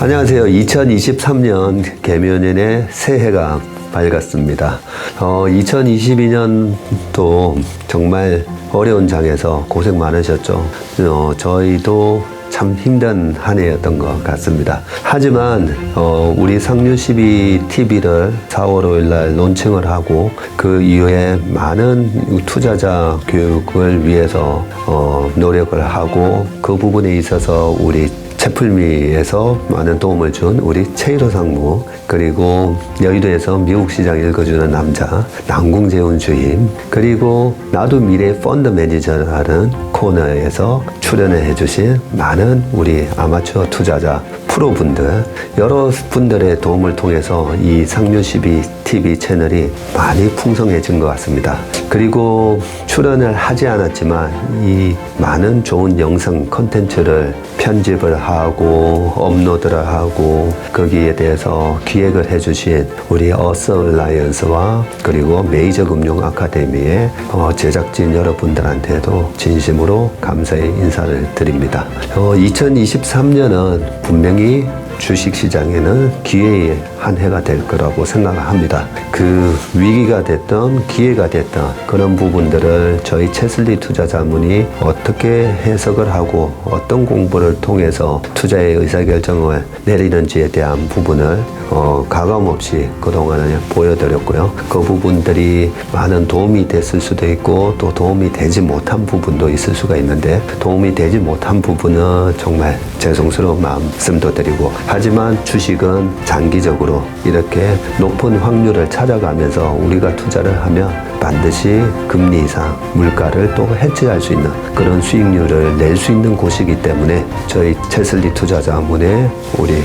안녕하세요. 2023년 개면연의 새해가 밝았습니다. 어, 2022년도 정말 어려운 장에서 고생 많으셨죠. 어, 저희도 참 힘든 한 해였던 것 같습니다. 하지만 어, 우리 상류 12 TV를 4월 5일 날 론칭을 하고 그 이후에 많은 투자자 교육을 위해서 어, 노력을 하고 그 부분에 있어서 우리 채플미에서 많은 도움을 준 우리 최일호 상무 그리고 여의도에서 미국 시장 읽어주는 남자 남궁재훈 주임 그리고 나도 미래 펀드 매니저라는 코너에서 출연을 해주신 많은 우리 아마추어 투자자 프로분들 여러 분들의 도움을 통해서 이 상류12 TV 채널이 많이 풍성해진 것 같습니다. 그리고 출연을 하지 않았지만 이 많은 좋은 영상 컨텐츠를 편집을 하고 업로드를 하고 거기에 대해서 기획을 해주신 우리 어서라이언스와 그리고 메이저 금융 아카데미의 어, 제작진 여러분들한테도 진심으로 감사의 인사를 드립니다. 어, 2023년은 분명히 주식 시장에는 기회의 한 해가 될 거라고 생각합니다. 그 위기가 됐던 기회가 됐던 그런 부분들을 저희 채슬리 투자 자문이 어떻게 해석을 하고 어떤 공부를 통해서 투자의 의사결정을 내리는지에 대한 부분을 어, 가감 없이 그동안에 보여드렸고요. 그 부분들이 많은 도움이 됐을 수도 있고 또 도움이 되지 못한 부분도 있을 수가 있는데 도움이 되지 못한 부분은 정말 죄송스러운 말씀도 드리고 하지만 주식은 장기적으로 이렇게 높은 확률을 찾아가면서 우리가 투자를 하면 반드시 금리 이상 물가를 또 해치할 수 있는 그런 수익률을 낼 수 있는 곳이기 때문에 저희 채슬리 투자자문의 우리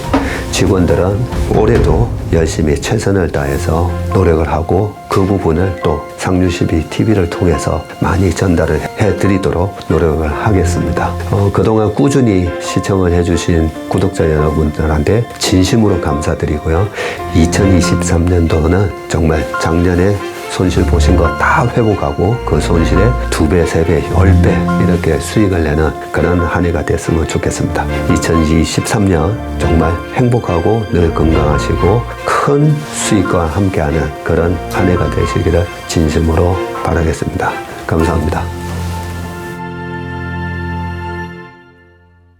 직원들은 올해도 열심히 최선을 다해서 노력을 하고 그 부분을 또 상류12 TV를 통해서 많이 전달을 해드리도록 노력을 하겠습니다. 어, 그동안 꾸준히 시청을 해주신 구독자 여러분들한테 진심으로 감사드리고요. 2023년도는 정말 작년에 손실 보신 거 다 회복하고 그 손실의 두 배, 세 배, 열 배 이렇게 수익을 내는 그런 한 해가 됐으면 좋겠습니다. 2023년 정말 행복하고 늘 건강하시고 큰 수익과 함께하는 그런 한 해가 되시기를 진심으로 바라겠습니다. 감사합니다.